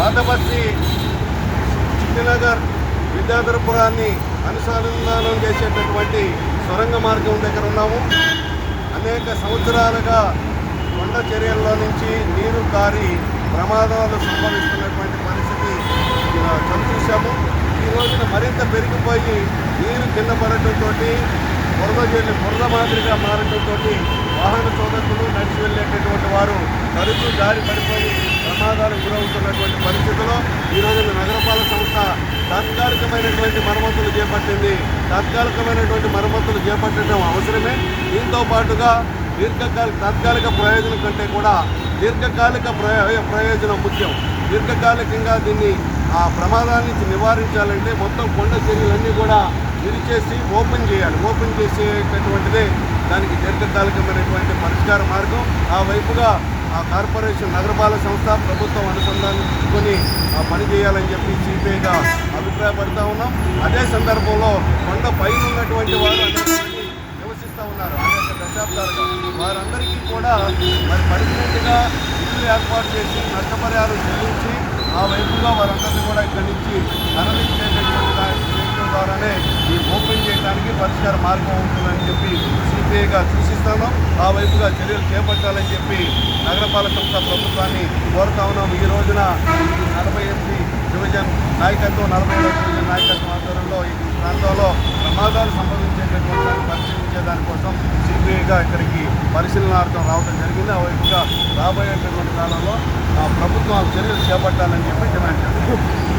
పాతబస్సి చిట్టినగర్ విద్యాధరపురాన్ని అనుసంధానం చేసేటటువంటి సొరంగ మార్గం దగ్గర ఉన్నాము. అనేక సంవత్సరాలుగా కొండ చర్యల్లో నుంచి నీరు కారి ప్రమాదాలు సంభవిస్తున్నటువంటి పరిస్థితి చూసాము ఈ రోజున మరింత పెరిగిపోయి నీరు కింద పడటంతో బురద జల్లి బురద మాదిరిగా మారటంతో వాహన చోదకులు నడిచి వెళ్ళేటటువంటి వారు తరచూ దారి పడిపోయి ప్రమాదాలకు గురవుతున్నటువంటి పరిస్థితిలో ఈ రోజున నగరపాలక సంస్థ తాత్కాలికమైనటువంటి మరమ్మతులు చేపట్టింది. తాత్కాలికమైనటువంటి మరమ్మతులు చేపట్టడం అవసరమే. దీంతో పాటుగా దీర్ఘకాలిక తాత్కాలిక ప్రయోజనం కంటే కూడా దీర్ఘకాలిక ప్రయోజనం ముఖ్యం. దీర్ఘకాలికంగా దీన్ని ఆ ప్రమాదాల నుంచి నివారించాలంటే మొత్తం కొండ చర్యలన్నీ కూడా విరిచేసి ఓపెన్ చేయాలి. ఓపెన్ చేసేటటువంటిదే దానికి దీర్ఘకాలికమైనటువంటి పరిష్కార మార్గం. ఆ వైపుగా ఆ కార్పొరేషన్ నగరపాలక సంస్థ ప్రభుత్వం అనుసంధానించుకొని ఆ పని చేయాలని చెప్పి సిపిఐగా అభిప్రాయపడతా ఉన్నాం. అదే సందర్భంలో కొండ పైన ఉన్నటువంటి వారు నివసిస్తూ ఉన్నారు. అనేక దశాబ్దాలుగా. వారందరికీ కూడా మరి పర్మనెంట్గా ఇల్లు ఏర్పాటు చేసి నష్టపరిహారం చెల్లించి ఆ వైపుగా వారందరినీ కూడా ఇక్కడి నుంచి తరలించేటటువంటి ద్వారానే ఈ ఓపెన్ చేయడానికి పరిష్కార మార్గం ఉంటుందని చెప్పి సిపిఐగా సూచిస్తాను ఆ వైపుగా చర్యలు చేపట్టాలని చెప్పి నగరపాలక సంస్థ ప్రభుత్వాన్ని కోరుతా ఉన్నాం ఈ రోజున నలభై ఎనిమిది డివిజన్ నాయకత్వం నలభై ఏడు డివిజన్ నాయకత్వం ఆధ్వర్యంలో ఈ ప్రాంతంలో ప్రమాదాలు సంభవించేటటువంటి పరిశీలించే దానికోసం సిబిఐగా ఇక్కడికి పరిశీలనార్థం రావడం జరిగింది. ఆ వైపుగా రాబోయేటటువంటి కాలంలో ఆ ప్రభుత్వం చర్యలు చేపట్టాలని చెప్పి డిమాండ్ చేస్తున్నాం.